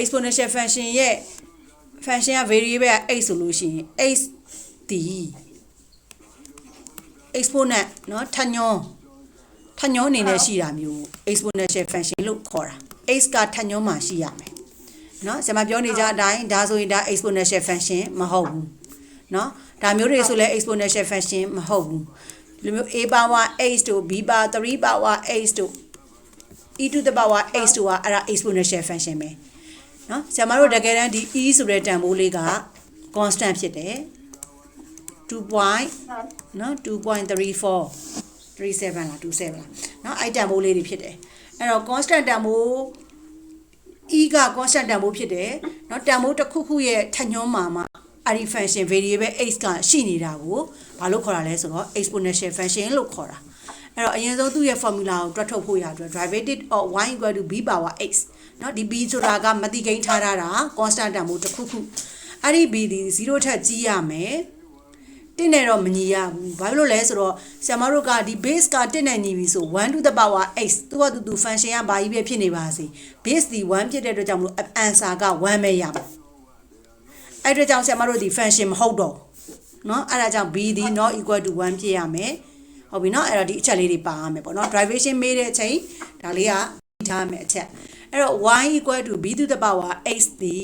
exponential function ရဲ့ function က variable က x ဆိုလို့ရှိရင် x ဒီ exponent เนาะထညွန်းထညွန်းအနေနဲ့ရှိတာမျိုး exponential function လို့ခေါ်တာ x ကထညွန်းမှာရှိရမယ်เนาะဆရာမပြောနေကြအတိုင်းဒါဆိုရင်ဒါ exponential function မဟုတ်ဘူးเนาะဒါမျိုးတွေဆိုလဲ exponential function မဟုတ်ဘူးဒီလိုမျိုး a power x တို့ b power 3 power x တို့ e to the power x တို့ကအဲ့ဒါ exponential function ပဲ နော်ဆရာမတို့တကယ်တမ်းဒီ e ဆိုတဲ့တန်ဖိုးလေးက constant ဖြစ်တယ်2.0နော်2.34 37လား27လားနော်အဲ့တန်ဖိုးလေးတွေဖြစ်တယ်အဲ့တော့ constant တန်ဖိုး e က constant တန်ဖိုးဖြစ်တယ်နော်တန်ဖိုးတစ်ခုခုရဲ့ထညွှန်းမှာမှာအဲ့ဒီ function variable x ကရှိနေတာကိုဘာလို့ခေါ်တာလဲဆိုတော့ exponential function လို့ခေါ်တာ အဲ့တော့အရင်ဆုံးသူ့ရဲ့ formula ကိုတွက်ထုတ်ဖို့ရအတွက် derivative of y equal to b power x နော်ဒီ b ဆိုတာကမတိကိန်းထားထားတာ constant တန်ဖိုးတစ်ခုခုအဲ့ဒီ b ဒီ0ထက်ကြီးရမယ်တစ်နဲ့တော့မညီရဘူးဘာလို့လဲဆိုတော့ဆရာမတို့ကဒီ base ကတစ်နဲ့ညီပြီဆို1 to the power x သူကတူတူ function ကဘာကြီးပဲဖြစ်နေပါစေ base ဒီ1ဖြစ်တဲ့အတွက်ကြောင့်မလို့ answer က1ပဲရပါအဲ့အတွက်ကြောင့်ဆရာမတို့ဒီ function မဟုတ်တော့เนาะအဲ့ဒါကြောင့် b ဒီ not equal to 1ဖြစ်ရမယ် ဟုတ်ပြီเนาะအဲ့တော့ဒီအချက်လေးတွေပါရမယ်ပေါ့เนาะ derivation မေးတဲ့အချိန်ဒါလေးကပြီးထားမယ်အချက်အဲ့တော့ y equal to b to the power x ဒီ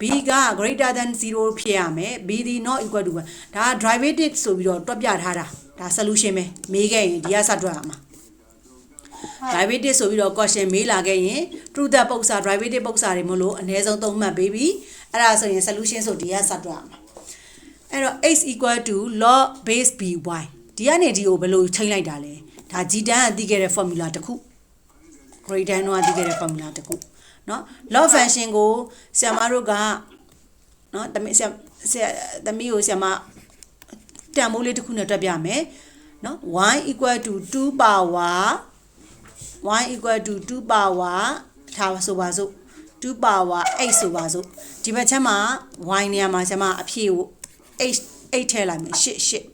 b က greater than 0ဖြစ်ရမယ် b ဒီ not equal to 1ဒါ derivative ဆိုပြီးတော့တွက်ပြထားတာဒါ solution ပဲမေးခဲ့ရင်ဒီကစတွက်ရမှာ derivative ဆိုပြီးတော့ question မေးလာခဲ့ရင် true that ပု္ပ္ပစာ derivative ပု္ပ္ပစာတွေမလို့အနည်းဆုံး3မှတ်ပေးပြီးအဲ့ဒါဆိုရင် solution ဆိုဒီကစတွက်ရမှာအဲ့တော့ x equal to log base by ဒီကနေဒီကိုဘယ်လိုချိန်လိုက်တာလဲဒါ g tan ကသိခဲ့တဲ့ formula တစ်ခု grade tan တော့သိခဲ့တဲ့ formula တစ်ခုเนาะ log function ကိုဆရာမတို့ကเนาะတမီးဆရာဆရာတမီးကိုဆရာမတန်မိုးလေးတစ်ခုနဲ့တွက်ပြမယ်เนาะ1 equal to 2 power 1 equal to 2 power ထားဆိုပါစို့2 power 8ဆိုပါစို့ဒီဘက်ချက်မှာ y နေရာမှာဆရာမအဖြေကို8 8ထည့်လိုက်မယ်8 8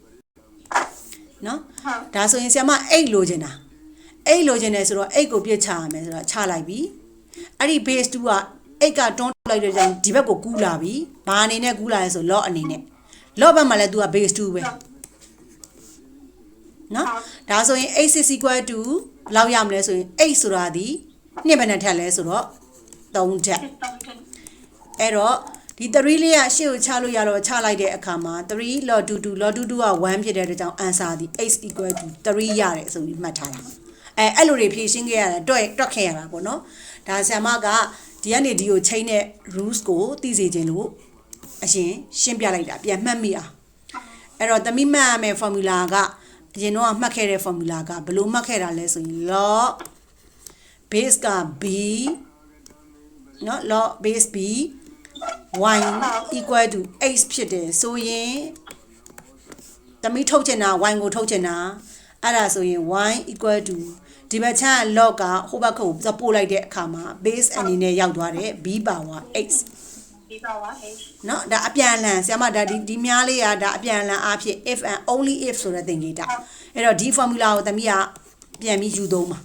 နော်ဒါဆိုရင်ဆရာမအိတ်လိုချင်တာအိတ်လိုချင်တယ်ဆိုတော့အိတ်ကိုပြစ်ချရမယ်ဆိုတော့ချလိုက်ပြီအဲ့ဒီ base 2ကအိတ်ကတွန်းထုတ်လိုက်တဲ့ကြောင့်ဒီဘက်ကိုကူးလာပြီဘာအနေနဲ့ကူးလာလဲဆို log အနေနဲ့ log ဘက်မှာလည်း तू က base 2ပဲနော်ဒါဆိုရင် x is equal to ဘယ်လောက်ရမလဲဆိုရင် x ဆိုတာဒီနှစ်ဘယ်နှထက်လဲဆိုတော့3ထက်အဲ့တော့ ဒီ3လေးကရှေ့ကိုချလို့ရတော့ချလိုက်တဲ့အခါမှာ3 log 2 2 log 2 2က1ဖြစ်တဲ့အတွက်ကြောင့် answer ဒီ x equal to 3ရတယ်ဆိုပြီးမှတ်ထားတာအဲအဲ့လိုတွေဖြည့်ရှင်းခဲ့ရတယ်တွက်တွက်ခဲ့ရတာပေါ့နော်ဒါဆရာမကဒီကနေဒီကိုချိန်တဲ့ rules ကိုသိစေခြင်းလို့အရင်ရှင်းပြလိုက်တာပြန်မှတ်မိအောင်အဲ့တော့သမီးမှတ်ရမယ့် formula ကအရင်တော့မှတ်ခဲ့တဲ့ formula ကဘယ်လိုမှတ်ခဲ့တာလဲဆိုရင် log base က b เนาะ log base b y equal to x ဖြစ်တယ်ဆိုရင်သမီးထုတ်ချင်တာ y ကိုထုတ်ချင်တာအဲ့ဒါဆိုရင် y equal to ဒီဘက်ချမ်း log ကဟိုဘက်ခုကိုပို့လိုက်တဲ့အခါမှာ base အနေနဲ့ရောက်သွားတယ် b power x နော်ဒါအပြန်အလှန်ဆရာမဒါဒီဒီများလေးကဒါအပြန်အလှန်အားဖြင့် if and only if ဆိုတဲ့သင်္ကေတအဲ့တော့ဒီ formula ကိုသမီးကပြန်ပြီးယူသုံးပါ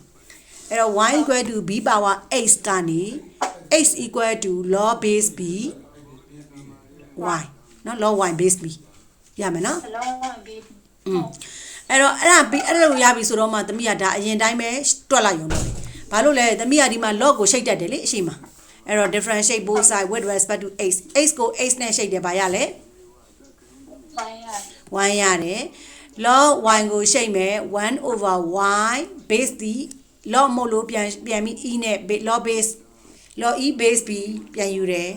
အဲ့တော့ y equal to b power x ကနေ x equal to log base b y เนาะ log y base b ရမယ်เนาะ အလုံးဝပြီး อืมအဲ့တော့အဲ့ဒါပြီးအဲ့လိုရပြီဆိုတော့မှသမီးကဒါအရင်တိုင်းပဲတွက်လိုက်ရုံတော့ဘာလို့လဲသမီးကဒီမှာ log ကိုရှိတ်တတ်တယ်လေအရှိမအဲ့တော့ differentiate both side with respect to x x ကို x နဲ့ရှိတ်တယ်ဘာရလဲ ပိုင်းရ y ရတယ် log y ကိုရှိတ်မယ်1 over y base ဒီ log မို့လို့ပြန်ပြန်ပြီး e နဲ့ log base log e base b ပြန်ယူတယ်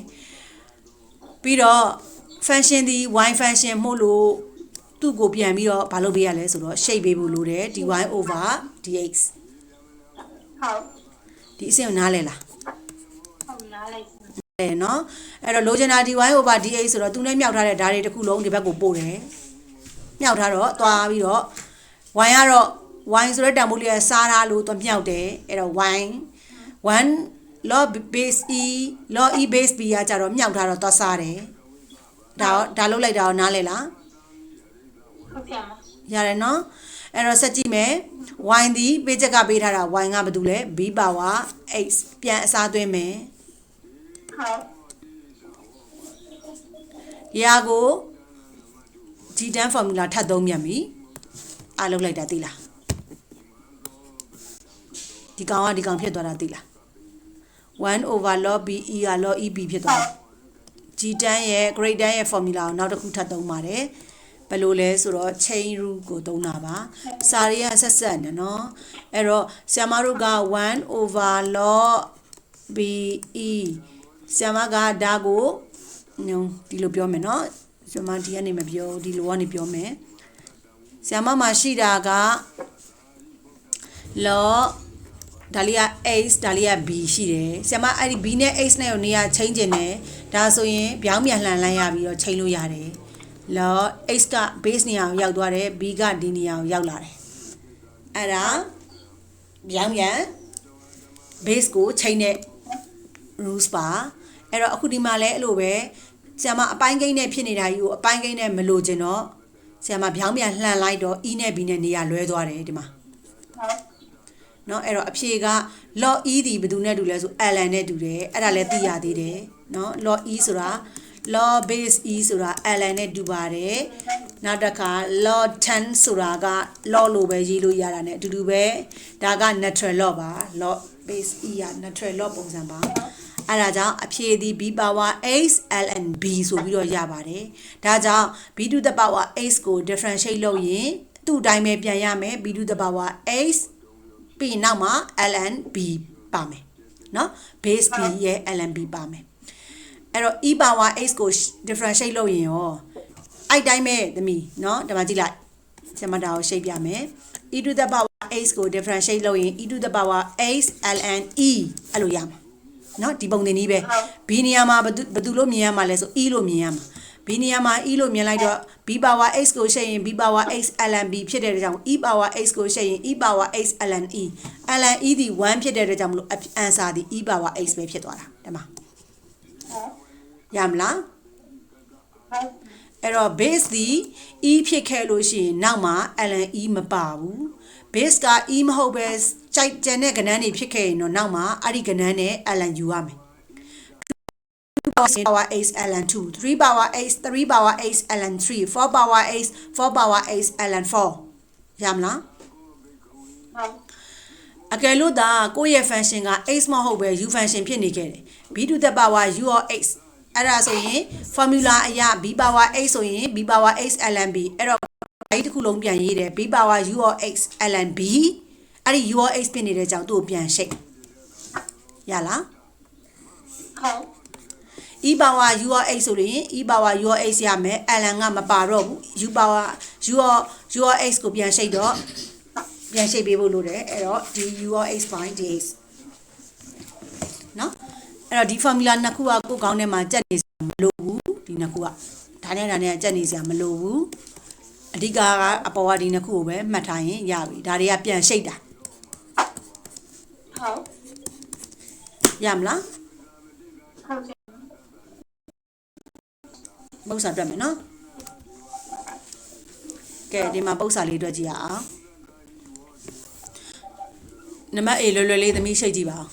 ပြီးတော့ function ဒီ y function မို့လို့သူ့ကိုပြန်ပြီးတော့ဘာလုပ်ပေးရလဲဆိုတော့ရှိတ်ပေးဖို့လိုတယ် dy over dx ဟုတ်ဒီအဆင့်ကိုနားလဲလားဟုတ်နားလိုက်လဲနော်အဲ့တော့လိုချင်တာ dy over dx ဆိုတော့သူနဲ့မြောက်ထားတဲ့ဓာတ်တွေတစ်ခုလုံးဒီဘက်ကိုပို့တယ်မြောက်ထားတော့သွားပြီးတော့ y ကတော့ y ဆိုတဲ့တန်ဖိုးလေးကစားထားလို့သွားမြောက်တယ်အဲ့တော့ y 1 log base e log e base b ကကြတော့မြောက်ထားတော့သွားစားတယ်ဒါဒါလုတ်လိုက်တာကိုနားလဲလားဟုတ်ပြန်မရတယ်နော်အဲ့တော့ဆက်ကြည့်မယ် y ဒီပေးချက်ကပေးထားတာ y ကဘာတူလဲ b power x ပြန်အစားသွင်းမယ်ဟုတ်ဒီဟာကို G10 formula ထပ်သုံးမြန်ပြီအားလုံးလိုက်တာသိလားဒီကောင်ကဒီကောင်ဖြစ်သွားတာသိလား 1 over log b e က log e b ဖြစ်သွားတယ် G10 ရဲ့ grade 10ရဲ့ formula ကိုနောက်တစ်ခုထပ်သုံးပါတယ်ဘယ်လိုလဲဆိုတော့ chain rule ကိုသုံးတာပါစာရေးကဆက်ဆက်နေနော်အဲ့တော့ဆ iam တို့က1 over log b e ဆ iam ကဒါကိုညုံဒီလိုပြောမယ်နော်ဆ iam ဒီကနေမပြောဒီလိုကနေပြောမယ်ဆ iam မှာရှိတာက log ဒါလေးက x ဒါလေးက b ရှိတယ်ဆရာမအဲ့ဒီ b နဲ့ x နဲ့ကိုနေရာချိန်ကျင်တယ်ဒါဆိုရင်ပြောင်းပြန်လှန်လိုက်ရပြီးတော့ချိန်လို့ရတယ် log x က base နေရာကိုရောက်သွားတယ် b ကဒီနေရာကိုရောက်လာတယ်အဲ့ဒါပြောင်းပြန် base ကိုချိန်တဲ့ rules ပါအဲ့တော့အခုဒီမှာလည်းအဲ့လိုပဲဆရာမအပိုင်းကိန်းနဲ့ဖြစ်နေတာကြီးကိုအပိုင်းကိန်းနဲ့မလို့ကျင်တော့ဆရာမပြောင်းပြန်လှန်လိုက်တော့ e နဲ့ b နဲ့နေရာလွဲသွားတယ်ဒီမှာဟုတ် เนาะအဲ့တော့အဖြေက log e ဒီဘယ်သူနဲ့တူလဲဆို ln နဲ့တူတယ်အဲ့ဒါလည်းသိရသေးတယ်เนาะ log e ဆိုတာ log base e ဆိုတာ ln နဲ့တူပါတယ်နောက်တစ်ခါ log 10ဆိုတာက log လို့ပဲရေးလို့ရတာ ਨੇ အတူတူပဲဒါက natural log ပါ log base e က natural log ပုံစံပါအဲ့ဒါကြောင့်အဖြေဒီ b power x ln b ဆိုပြီးတော့ရပါတယ်ဒါကြောင့် b to the power x ကို differentiate လုပ်ရင်သူ့အတိုင်းပဲပြန်ရမယ် b to the power x ပြီးနောက်မှာ lnb ပါမယ်နော် base b ရဲ့ lnb ပါမယ်အဲ့တော့ e power x ကို differentiate လုပ်ရင်ရောအဲ့တိုင်းပဲသမီးနော်ဒီမှာကြည့်လိုက်ကျွန်မဒါကိုရှိတ်ပြမယ် e to the power x ကို differentiate လုပ်ရင် e to the power x ln e အဲ့လိုရမှာနော်ဒီပုံသင်ကြီးပဲ b နေရာမှာဘယ်သူလို့မြင်ရမှာလဲဆို e လို့မြင်ရမှာ b နေရာမှာ e လို့မြင်လိုက်တော့ b power x ကိုရှင်းရင် b power x ln b ဖြစ်တဲ့အတွက်ကြောင့် e power x ကိုရှင်းရင် e power x ln e ln e ဒီ1ဖြစ်တဲ့အတွက်ကြောင့်မလို့ answer ဒီ e power x ပဲဖြစ်သွားတာဒီမှာဟုတ်ရမလားဟုတ်အဲ့တော့ base ဒီ e ဖြစ်ခဲ့လို့ရှိရင်နောက်မှာ ln e မပါဘူး base က e မဟုတ်ပဲကြိုက်ကျန်တဲ့ကဏ္ဍတွေဖြစ်ခဲ့ရင်တော့နောက်မှာအဲ့ဒီကဏ္ဍနဲ့ ln ယူရမယ် 2 power x ln 2 3 power x 3 power x ln 3 4 power x 4 power x ln 4ရမလားဟုတ်အကယ်လို့သာကိုယ့်ရဲ့ function က x မဟုတ်ပဲ u function ဖြစ်နေခဲ့တယ် b to the power u of x အဲ့ဒါဆိုရင် formula အရ b power x ဆိုရင် b power x ln b အဲ့တော့အဲ့ဒီတစ်ခုလုံးပြန်ရေးတယ် b power u of x ln b အဲ့ဒီ u of x ဖြစ်နေတဲ့ကြောင့်သူ့ကိုပြန်ရှိတ်ရလားဟုတ် e power u of x ဆိုရင် e power u of x ရမယ် ln ကမပါတော့ဘူး u power u of u of x ကိုပြန်ရှိတ်တော့ပြန်ရှိတ်ပေးဖို့လိုတယ်အဲ့တော့ဒီ u of x by dx နော်အဲ့တော့ဒီ formula နှစ်ခုကကိုယ်ကောင်းထဲမှာကြက်နေစရာမလိုဘူးဒီနှစ်ခုကဒါနဲ့ဒါနဲ့ကကြက်နေစရာမလိုဘူးအဓိကကအပေါ်ကဒီနှစ်ခုကိုပဲမှတ်ထားရင်ရပြီဒါတွေကပြန်ရှိတ်တာဟုတ်ရမလား ဟုတ်ကဲ့ ပု္ပ္ပစာတွေ့မယ်နော်ကဲဒီမှာပု္ပ္ပစာလေးတွေ့ကြည့်ရအောင်နံပါတ် A လွယ်လွယ်လေးသမီးရှိတ်ကြည့်ပါဦး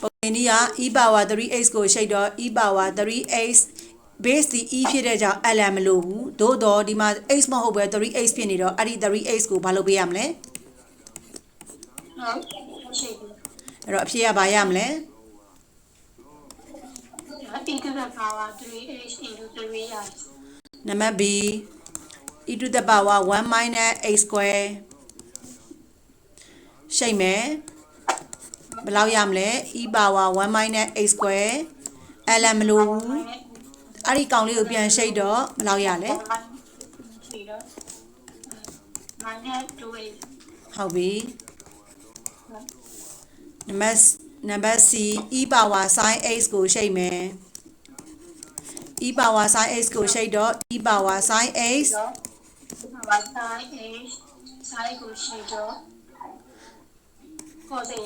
ပုံစံนี้က e power 3x ကိုရှိတ်တော့ e power 3x base ဒီ e ဖြစ်တဲ့ကြောင့် ln မလို့ဘူးသို့တော့ဒီမှာ x မဟုတ်ပဲ 3x ဖြစ်နေတော့အဲ့ဒီ 3x ကိုဘာလုပ်ပေးရမလဲဟုတ် ရှိပြီအဲ့တော့အဖြေကဘာရမလဲ into the power 3h into 3i နံပါတ် B e to the power 1 minus a square ရှိတ်မယ်ဘယ်လောက်ရမလဲ e power 1 minus a square ln မလို့ဘူးအဲ့ဒီကောင်လေးကိုပြန်ရှိတ်တော့ဘယ်လောက်ရလဲရှိတော့ minus 2h ဟုတ်ပြီ နံပါတ်နံပါတ် C e power sin x ကိုရှိတ်မယ် e power sin x ကိုရှိတ်တော့ e power sin x တော့ power sin h sin ကိုရှိတော့ cos a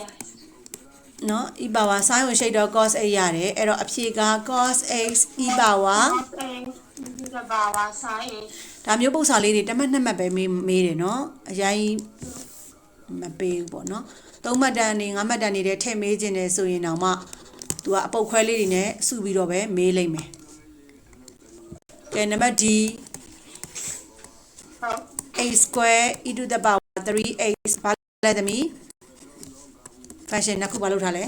နော် e power sin ကိုရှိတ်တော့ cos x ရတယ်အဲ့တော့အဖြေက cos x e power cos a into the the power sin h ဒါမျိုးပုံစံလေးတွေတစ်မှတ်နှစ်မှတ်ပဲမေးမေးတယ်နော်အရင်မပေးဘူးပေါ့နော် သုံးမှတ်တန်နေငါးမှတ်တန်နေတဲ့ထည့်မေးခြင်းနဲ့ဆိုရင်တော့မှ तू ကအပုတ်ခွဲလေးတွေနဲ့စုပြီးတော့ပဲမေးလိုက်မယ်ကဲနံပါတ် D ဟုတ် a square e to the power 3a ဘာလဲသမီး function နှစ်ခုဘာလုပ်ထားလဲ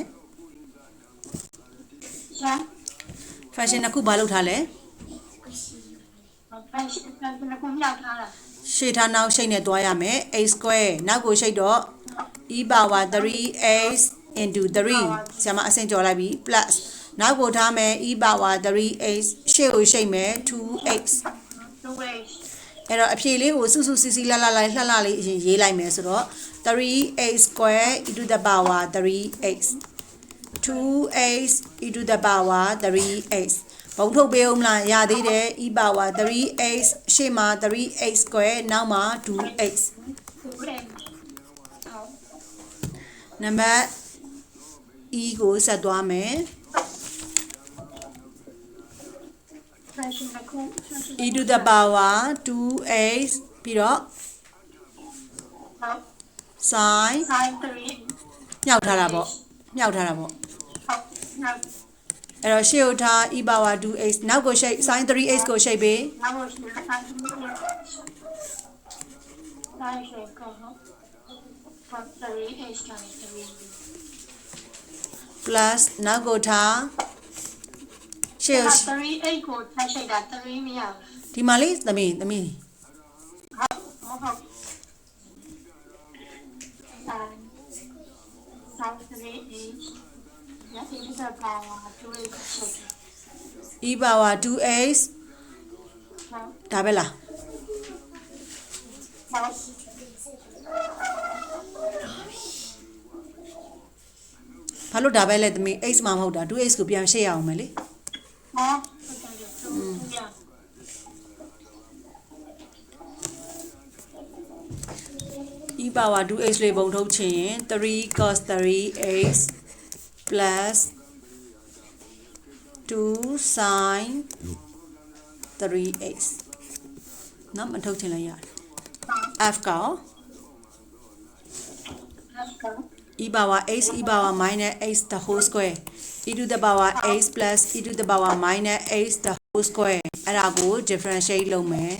ရှာ function နှစ်ခုဘာလုပ်ထားလဲဖန်ရှင်ဖန်ရှင်ကိုမြောက်ထားတာရှေ့ထားနောက်ရှိတ်နဲ့တွားရမယ် a square နောက်ကိုရှိတ်တော့ e power 3x into 3ဆရာမအဆင့်ကျော်လိုက်ပြီ plus နောက်ကိုထားမယ် e power 3x ရှေ့ကိုရှိတ်မယ် 2x 2 way အဲ့တော့အဖြေလေးကိုစုစုစီစီလှလှလိုက်လှလှလေးအရင်ရေးလိုက်မယ်ဆိုတော့ 3x square e to the power 3x 2x e to the power 3x ဘုံထုတ်ပေးအောင်မလားရသေးတယ် e power 3x ရှေ့မှာ 3x square နောက်မှာ 2x 2 way ဟုတ် နံပါတ် E ကိုဆက်သွားမယ် e to the power 2x ပြီးတော့ sin မြောက်ထားတာပေါ့မြောက်ထားတာပေါ့အဲ့တော့ရှေ့ကိုထား e power 2x နောက်ကိုရှိတ် sin 3x ကိုရှိတ်ပေးနောက်ကိုရှိတ် sin 3x ကိုရှိတ်ပေး 3h ကနေ plus နောက်ကိုထားရှေ့ 3h ကိုထိုက်ရှိတာ3မရဘူးဒီမှာလေးသမီးသမီးဟုတ်မဟုတ်အာ3 3h ရရှိတဲ့ power 2h ဆိုတယ် e power 2h ဒါပဲလားဟုတ် ဘာလို့ဒါပဲလဲသမီး x မှမဟုတ်တာ 2x ကိုပြန်ရှေ့ရအောင်မယ်လေဟောဟုတ်တယ်သူရ e power 2x လေးပုံထုတ်ချင်ရင် 3 cos 3x plus 2 sin 3x နော်မထုတ်ချင်လည်းရတယ် f ကောဟုတ်ကဲ့ e power x e power minus x the whole square e to the power x plus e to the power minus x the whole square အဲ့ဒါကို differentiate လုပ်မယ်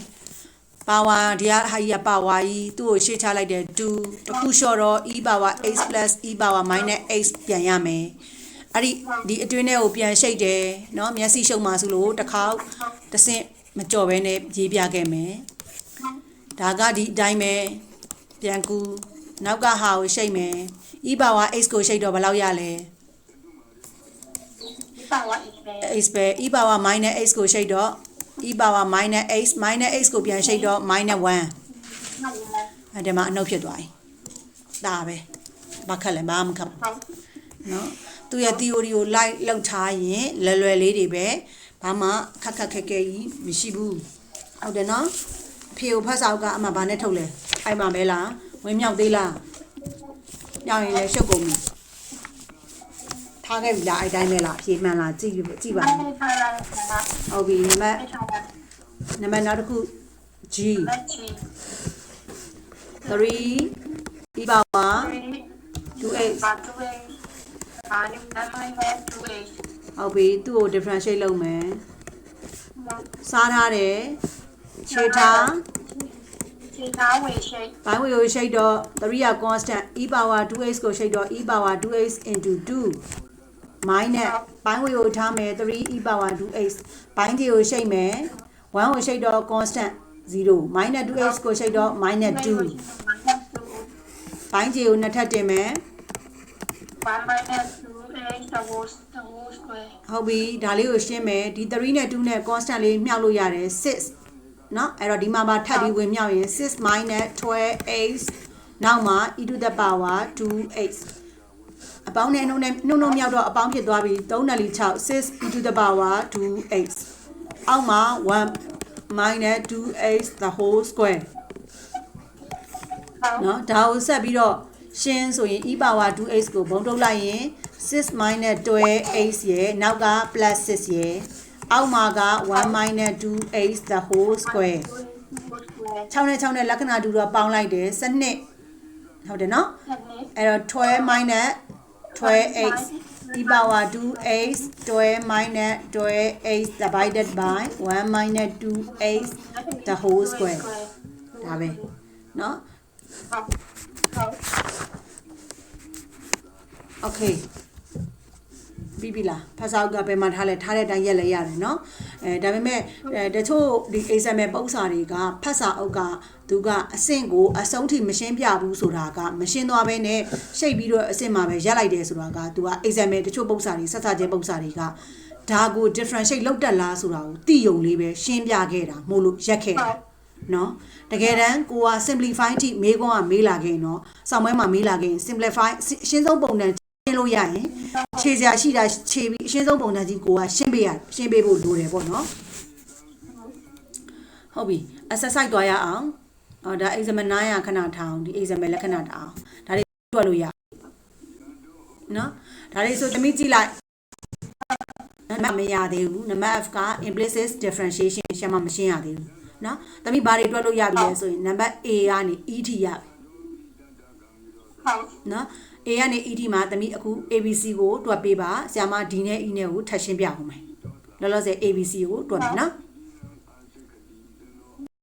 power ဒီကဟာကြီးက power ကြီးသူ့ကိုရှေ့ချလိုက်တဲ့2တစ်ခုလျှော့တော့ e power x plus e power minus x ပြန်ရမယ်အဲ့ဒီဒီအတွင်းထဲကိုပြန်ရှိတ်တယ်เนาะမျက်စိရှုံမှဆိုလို့တစ်ခေါက်တစ်ဆင့်မကြော်ဘဲနဲ့ရေးပြခဲ့မယ်ဒါကဒီအတိုင်းပဲပြန်ကူ နောက်ကဟာကိုရှိတ်မယ် e power x ကိုရှိတ်တော့ဘယ်လောက်ရလဲဒီပါဝါ is there x ပဲ e power minus x ကိုရှိတ်တော့ e power minus x minus x ကိုပြန်ရှိတ်တော့ minus 1ဟုတ်လားအဲ့ဒီမှာအနှုတ်ဖြစ်သွားပြီဒါပဲဘာခက်လဲဘာမှမခက်ဘူးဟုတ်နော်သူရဲ့ theory ကို like လောက်ထားရင်လွယ်လွယ်လေးတွေပဲဘာမှခက်ခက်ခဲခဲကြီးမရှိဘူးဟုတ်တယ်နော်အဖေကိုဖတ်စာအုပ်ကအမှဘာနဲ့ထုတ်လဲအဲ့မှာပဲလား ဝင်မြောက်သေးလားမြောက်ရင်လည်းရှုပ်ကုန်ပြီထားခဲ့ပြီလားအဲ့တိုင်းပဲလားအဖြေမှန်လားကြည့်ပြီးကြည့်ပါအဲ့ဦးဒီပါလာတာဟုတ်ပြီနံပါတ်အဲ့ဒါကနံပါတ်နောက်တစ်ခု G လက်ချီ3 e power 2x ပါတူဝဲပါနေနမိုင်းပဲတူဝဲဟုတ်ပြီသူ့ကို differentiate လုပ်မယ်စားထားတယ်ခြေထား ခြေသားဝေရှိတ်ဘိုင်းဝေကိုရှိတ်တော့3က constant e power 2x ကိုရှိတ်တော့ e power 2x into 2 minus ဘိုင်းဝေကိုထားမယ်3 e power 2x ဘိုင်းကြီးကိုရှိတ်မယ်1ကိုရှိတ်တော့ constant 0 minus 2x ကိုရှိတ်တော့ minus 2ဘိုင်းကြီးကိုနှစ်ထပ်တင်မယ်1 minus 2 h the whole the whole square ဟုတ်ပြီဒါလေးကိုရှင်းမယ်ဒီ3နဲ့2နဲ့ constant လေးမြှောက်လို့ရတယ်6 เนาะအဲ့တော့ဒီမှာပါထပ်ပြီးဝင်မြှောက်ရင်6 minus 12x နောက်မှာ e to the power 2x အပေါင်းနဲ့နှုတ်နဲ့နှုတ်နှုတ်မြောက်တော့အပေါင်းဖြစ်သွားပြီ3နဲ့6 6 e to the power 2x အောက်မှာ1 minus 2x the whole square ဟုတ် เนาะဒါကိုဆက်ပြီးတော့ရှင်းဆိုရင် e power 2x ကိုဘုံထုတ်လိုက်ရင်6 12x ရဲ့နောက်က plus 6ရဲ့ အောက်မှာက1 minus 2h the whole square 6နဲ့6နဲ့လက္ခဏာတူတော့ပေါင်းလိုက်တယ်12ဟုတ်တယ်နော်အဲ့တော့12 minus 12h e power 2h 12 minus 12h divided by 1 minus 2h the whole square ဒါပဲเนาะ ဟုတ် okay ပြီးပြီလားဖတ်စာအုပ်ကဘယ်မှာထားလဲထားတဲ့အတိုင်းရက်လဲရတယ်เนาะအဲဒါပေမဲ့အဲတချို့ဒီ exam ပုံစာတွေကဖတ်စာအုပ်ကသူကအဆင့်ကိုအဆုံးထိမရှင်းပြဘူးဆိုတာကမရှင်းသွားဘဲနဲ့ရှိတ်ပြီးတော့အဆင့်မှာပဲရက်လိုက်တယ်ဆိုတာကသူက exam တချို့ပုံစာတွေဆက်စားခြင်းပုံစာတွေကဒါကို differentiate လောက်တက်လားဆိုတာကိုသိယုံလေးပဲရှင်းပြခဲ့တာမို့လို့ရက်ခဲ့တာ နော်တကယ်တမ်းကိုက simplify အထိမေးခွန်းကမေးလာခဲ့ရင်တော့စောင့်ပွဲမှာမေးလာခဲ့ရင် simplify အရှင်းဆုံးပုံစံရှ င်းလို့ရရင်ခြေစရာရှိတာခြေပြီးအရှင်းဆုံးပုံစံကြီးကိုကရှင်းပေးရရှင်းပေးဖို့လိုတယ်ပေါ့နော်ဟုတ်ပြီ exercise သွားရအောင်အော်ဒါ examiner ရခဏထားအောင်ဒီ examiner လက္ခဏာထားအောင်ဒါတွေတွက်လို့ရနော်ဒါတွေဆိုတမိကြည့်လိုက်နံပါတ်မရသေးဘူးနံပါတ် F က implicit differentiation ရှင်းမှမရှင်းရသေးဘူးနော်တမိဘာတွေတွက်လို့ရပြီလဲဆိုရင်နံပါတ် A ကနေ E ထိရပြီဟုတ်နော် A ကနေ E ထိမှာတမိအခု ABC ကိုတွက်ပေးပါဆရာမ D နဲ့ E နဲ့ကိုထပ်ရှင်းပြအောင်မယ်လောလောဆယ် ABC ကိုတွက်မယ်နော်